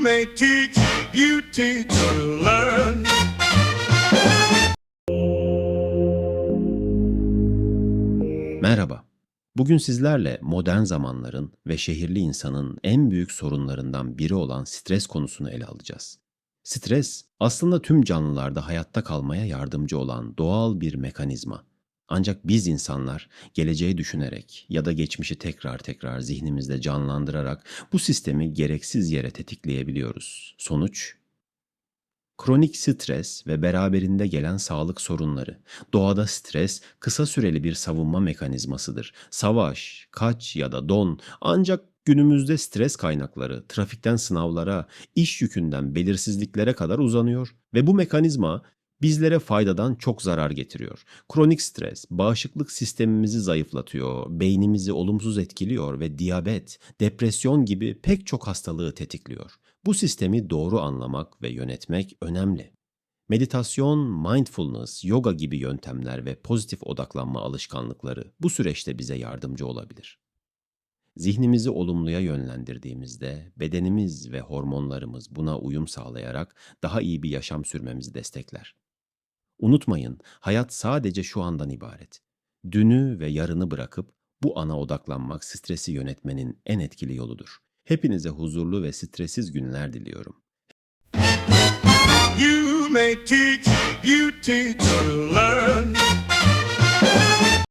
may teach beauty to learn. Merhaba. Bugün sizlerle modern zamanların ve şehirli insanın en büyük sorunlarından biri olan stres konusunu ele alacağız. Stres aslında tüm canlılarda hayatta kalmaya yardımcı olan doğal bir mekanizma. Ancak biz insanlar geleceği düşünerek ya da geçmişi tekrar tekrar zihnimizde canlandırarak bu sistemi gereksiz yere tetikleyebiliyoruz. Sonuç Kronik stres ve beraberinde gelen sağlık sorunları. Doğada stres kısa süreli bir savunma mekanizmasıdır. Savaş, kaç ya da don ancak günümüzde stres kaynakları trafikten sınavlara, iş yükünden belirsizliklere kadar uzanıyor ve bu mekanizma bizlere faydadan çok zarar getiriyor. Kronik stres bağışıklık sistemimizi zayıflatıyor, beynimizi olumsuz etkiliyor ve diyabet, depresyon gibi pek çok hastalığı tetikliyor. Bu sistemi doğru anlamak ve yönetmek önemli. Meditasyon, mindfulness, yoga gibi yöntemler ve pozitif odaklanma alışkanlıkları bu süreçte bize yardımcı olabilir. Zihnimizi olumluya yönlendirdiğimizde bedenimiz ve hormonlarımız buna uyum sağlayarak daha iyi bir yaşam sürmemizi destekler. Unutmayın, hayat sadece şu andan ibaret. Dünü ve yarını bırakıp bu ana odaklanmak stresi yönetmenin en etkili yoludur. Hepinize huzurlu ve stressiz günler diliyorum. You may teach beauty to learn.